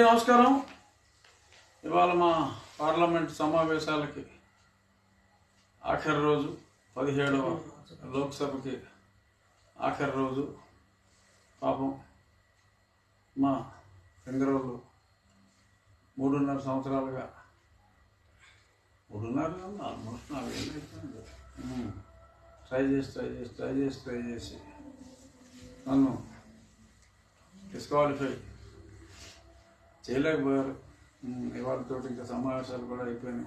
నమస్కారం. ఇవాళ మా పార్లమెంట్ సమావేశాలకి ఆఖరి రోజు పదిహేడవ లోక్సభకి ఆఖరి రోజు. పాపం మా సింగరోళ్ళు మూడున్నర సంవత్సరాలుగా. మూడున్నర ఆల్మోస్ట్ నాలుగేళ్ళు ట్రై చేసి ట్రై చేసి ట్రై చేసి ట్రై చేసి నన్ను డిస్క్వాలిఫై చేయలేకపోయారు ఇవాళతో ఇంకా సమావేశాలు కూడా అయిపోయినాయి.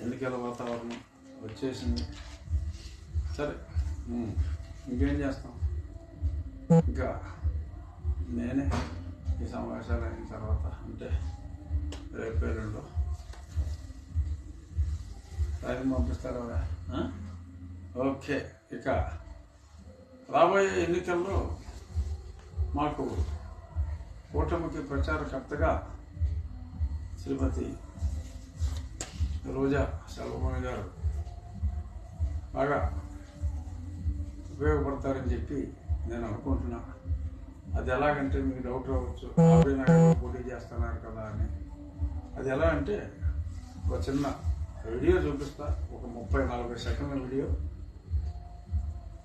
ఎన్నికల వాతావరణం వచ్చేసింది. సరే ఇంకేం చేస్తాం? ఇంకా నేనే ఈ సమావేశాలు అయిన తర్వాత అంటే రేపు ఎల్లుండో. టైం పంపిస్తారు? ఓకే ఇక రాబోయే ఎన్నికల్లో మాకు కూటమికి ప్రచారకర్తగా శ్రీమతి రోజా సెల్వమణి గారు బాగా ఉపయోగపడతారని చెప్పి నేను అనుకుంటున్నా. అది ఎలాగంటే మీకు డౌట్ రావచ్చు పోటీ చేస్తున్నారు కదా అని. అది ఎలా అంటే ఒక చిన్న వీడియో చూపిస్తా ఒక ముప్పై నలభై సెకండ్ల వీడియో.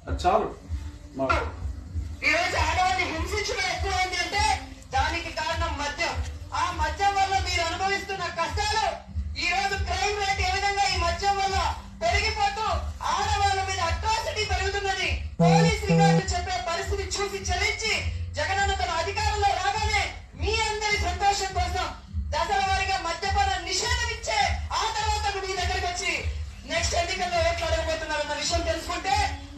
అది చాలు మాకు. హింసించడం ఎక్కువ ఏంటంటే దానికి కారణం మద్యం. ఆ మద్యం వల్ల మీరు అనుభవం కష్టాలు ఈ రోజు క్రైమ్ రేట్ ఏ విధంగా ఈ మద్యం వల్ల పెరిగిపోతూ ఆడవాళ్ళ మీద అట్రాసిటీ పెరుగుతున్నది పోలీస్ రికార్డు చెప్పే పరిస్థితి చూసి చలించి జగనన్న తన అధికారంలో రాగానే మీ అందరి సంతోషం కోసం దశల వారీగా మద్యపాన నిషేధం ఇచ్చే ఆ తర్వాత మీ దగ్గరికి వచ్చి నెక్స్ట్ ఎన్నికల్లో ఓట్లు అడగబోతున్నారన్న విషయం తెలుసుకుంటే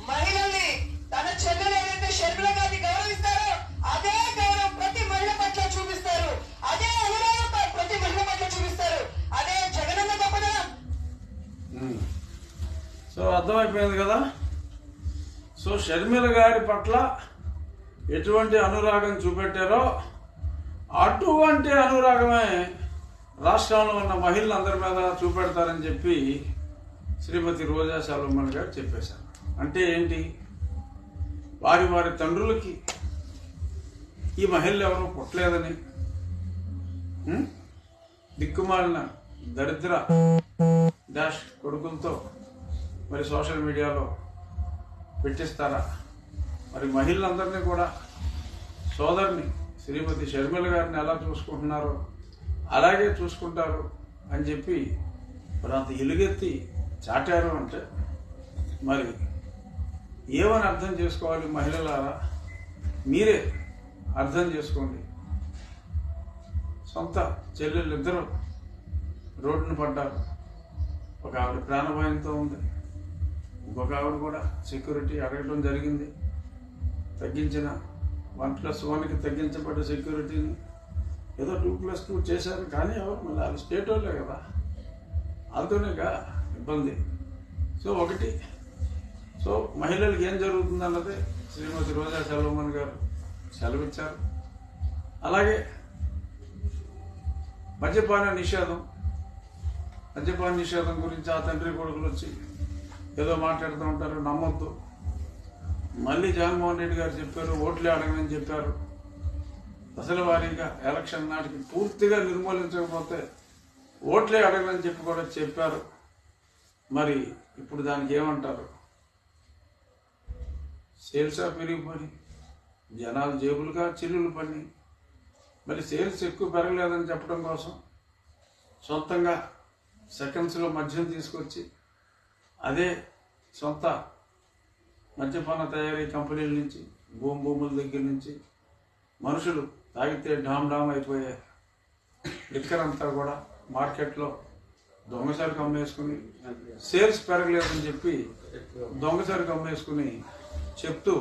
మహిళల్ని తన చెల్లెలు ఏదైతే షర్మిల గారిని గౌరవిస్తారో అదే గౌరవం ప్రతి మహిళ పట్ల చూపిస్తారు అదే అనురాగం ప- ప్రతి మహిళ పట్ల చూపిస్తారు అదే జగనన్న గొప్పదనం ఉమ్. సో అర్థమైపోయింది కదా? సో షర్మిల గారి పట్ల ఎటువంటి అనురాగం చూపెట్టారో అటువంటి అనురాగమే రాష్ట్రంలో ఉన్న మహిళలందరి మీద చూపెడతారని చెప్పి శ్రీమతి రోజా సెల్వమణి గారు చెప్పేశారు. అంటే ఏంటి? వారి వారి తండ్రులకి ఈ మహిళలు ఎవరో పుట్టలేదని దిక్కుమాలిన దరిద్ర డాష్ కొడుకులతో మరి సోషల్ మీడియాలో పెట్టిస్తారా? మరి మహిళలందరినీ కూడా సోదరిని శ్రీమతి షర్మిల గారిని ఎలా చూసుకుంటున్నారో? అలాగే చూసుకుంటారు అని చెప్పి మరి అంత ఎలుగెత్తి చాటారు అంటే మరి ఏమని అర్థం చేసుకోవాలి మహిళలారా? మీరే అర్థం చేసుకోండి. సొంత చెల్లెళ్ళు ఇద్దరు రోడ్డున పడ్డారు. ఒక ఆవిడ ప్రాణభయంతో ఉంది. ఇంకొక ఆవిడ కూడా సెక్యూరిటీ అడగడం జరిగింది. తగ్గించిన వన్ ప్లస్ వన్కి తగ్గించబడ్డ సెక్యూరిటీని ఏదో టూ ప్లస్ టూ చేశారు కానీ ఎవరు మళ్ళీ అది స్టేట్ వాళ్ళే కదా. వాళ్ళతోనేగా ఇబ్బంది. సో ఒకటి సో మహిళలకు ఏం జరుగుతుందన్నది శ్రీమతి రోజా సెల్వమణి గారు సెలవిచ్చారు. అలాగే మద్యపాన నిషేధం మద్యపాన నిషేధం గురించి ఆ తండ్రి కొడుకులు వచ్చి ఏదో మాట్లాడుతూ ఉంటారు నమ్మొద్దు. మళ్ళీ జగన్మోహన్ రెడ్డి గారు చెప్పారు ఓట్లు అడగనని చెప్పారు. అసలు వారీగా ఎలక్షన్ నాటికి పూర్తిగా నిర్మూలించకపోతే ఓట్లే అడగనని చెప్పి కూడా చెప్పారు. మరి ఇప్పుడు దానికి ఏమంటారు? సేల్సా పెరిగిపోయి జనాలు జేబులుగా చిల్లులు పడి మరి సేల్స్ ఎక్కువ పెరగలేదని చెప్పడం కోసం సొంతంగా సెకండ్స్లో మద్యం తీసుకొచ్చి అదే సొంత మద్యపాన తయారీ కంపెనీల నుంచి భూమి భూముల దగ్గర నుంచి మనుషులు తాగితే డామ్ డామ్ అయిపోయే లిక్కర్ అంతా కూడా మార్కెట్లో దొంగసరికి అమ్మేసుకుని సేల్స్ పెరగలేదని చెప్పి దొంగసరికి అమ్మేసుకుని చెప్తూ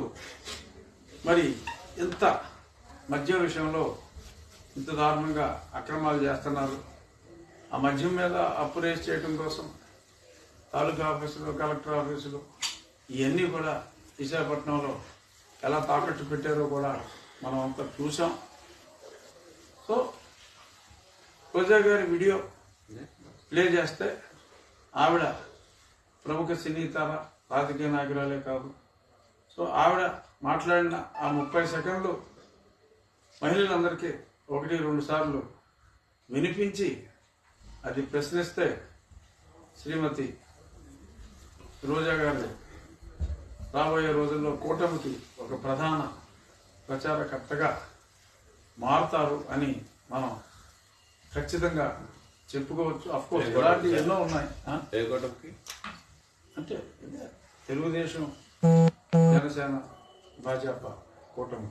మరి ఇంత మద్యం విషయంలో ఇంత దారుణంగా అక్రమాలు చేస్తున్నారు. ఆ మద్యం మీద అప్పు రేస్ చేయడం కోసం తాలూకా ఆఫీసులు కలెక్టర్ ఆఫీసులు ఇవన్నీ కూడా విశాఖపట్నంలో ఎలా తాకట్టు పెట్టారో కూడా మనం అంతా చూసాం. సో రోజా గారి వీడియో ప్లే చేస్తే ఆవిడ ప్రముఖ సినీ తార రాజకీయ నాయకురాలే కాదు. సో ఆవిడ మాట్లాడిన ఆ ముప్పై సెకండ్లు మహిళలందరికీ ఒకటి రెండు సార్లు వినిపించి అది ప్రశ్నిస్తే శ్రీమతి రోజా గారు రాబోయే రోజుల్లో కూటమికి ఒక ప్రధాన ప్రచారకర్తగా మారుతారు అని మనం ఖచ్చితంగా చెప్పుకోవచ్చు. అఫ్ కోర్స్ ఇలాంటివి ఎన్నో ఉన్నాయి. ఆ? ఏ కూటమికి? అంటే తెలుగుదేశం జనసేన భాజపా కూటమి.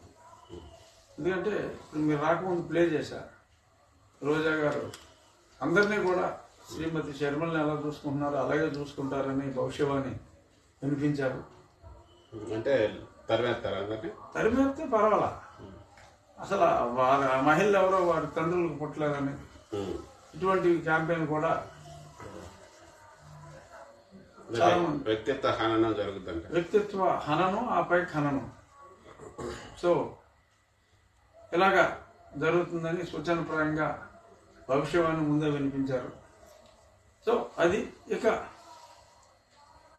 ఎందుకంటే ఇప్పుడు మీరు రాకముందు ప్లే చేశారు. రోజా గారు అందరినీ కూడా శ్రీమతి శర్మల్ని ఎలా చూసుకుంటున్నారో అలాగే చూసుకుంటారని భవిష్యవాణి వినిపించారు. అంటే తరిమేస్తే పర్వాలా. అసలు వారి ఆ మహిళలు ఎవరో వారి తండ్రులకు పుట్టలేదని. ఇటువంటి క్యాంపెయిన్ కూడా. వ్యక్తిత్వ హననం జరుగుతుందంట. వ్యక్తిత్వ హననం ఆపై ఖననం. సో ఇలాగా జరుగుతుందని సూచనప్రాయంగా భవిష్యవాణి ముందే వినిపించారు. సో అది ఇక